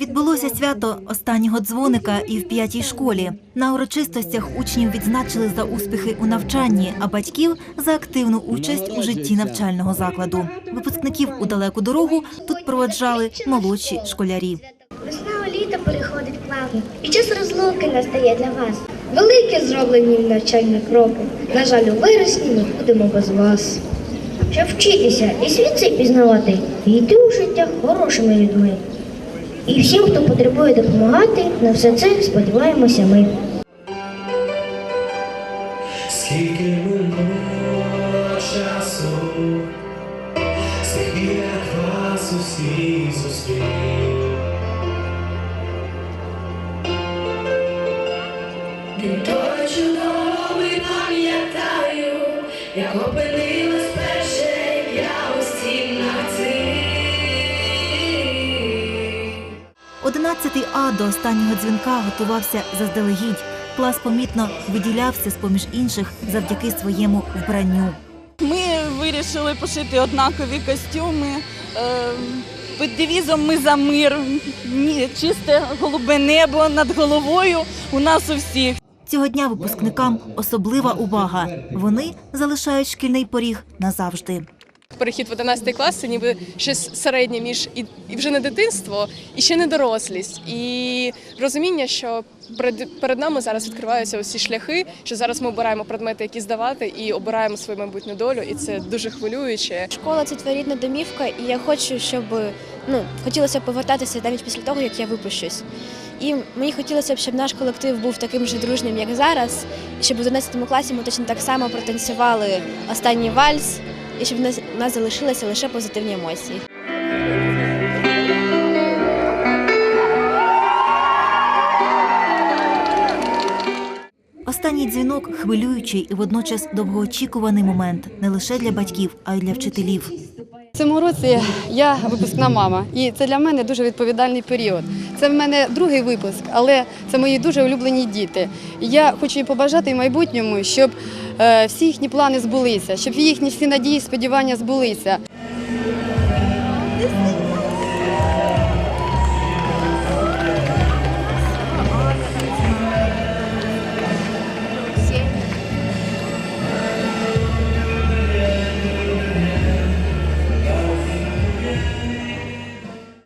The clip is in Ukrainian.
Відбулося свято останнього дзвоника і в п'ятій школі. На урочистостях учнів відзначили за успіхи у навчанні, а батьків за активну участь у житті навчального закладу. Випускників у далеку дорогу тут проведжали молодші школярі. Весна у літо переходить плавно, і час розлуки настає для вас. Великі зроблені навчальні кроки. На жаль, у вересні ми будемо без вас. Щоб вчитися і світ цей пізнавати, і йти у життя хорошими людьми. І всім, хто потребує допомагати, на все це сподіваємося ми. Скільки минуло часу, як вас усіх зустрів. Він той чудовий пам'ятаю, як опинилась 11 А до останнього дзвінка готувався заздалегідь. Клас помітно виділявся з поміж інших завдяки своєму вбранню. Ми вирішили пошити однакові костюми. е, Під девізом ми за мир, чисте голубе небо над головою у нас у всіх. Цього дня випускникам особлива увага. Вони залишають шкільний поріг назавжди. Перехід в 11 клас це ніби щось середнє між і, і вже не дитинство, і ще не дорослість. І розуміння, що перед, перед нами зараз відкриваються усі шляхи, що зараз ми обираємо предмети, які здавати, і обираємо свою майбутню долю, і це дуже хвилююче. Школа це твоя домівка, і я хочу, щоб ну хотілося повертатися навіть після того, як я випущусь. І мені хотілося б, щоб наш колектив був таким же дружнім, як зараз, щоб у 11 класі ми точно так само протанцювали останній вальс, і щоб в нас, у нас залишилися лише позитивні емоції. Останній дзвінок хвилюючий і водночас довгоочікуваний момент не лише для батьків, а й для вчителів. В цьому році я випускна мама, і це для мене дуже відповідальний період. Це в мене другий випуск, але це мої дуже улюблені діти. І Я хочу їм побажати в майбутньому, щоб всі їхні плани збулися, щоб їхні всі надії, сподівання збулися.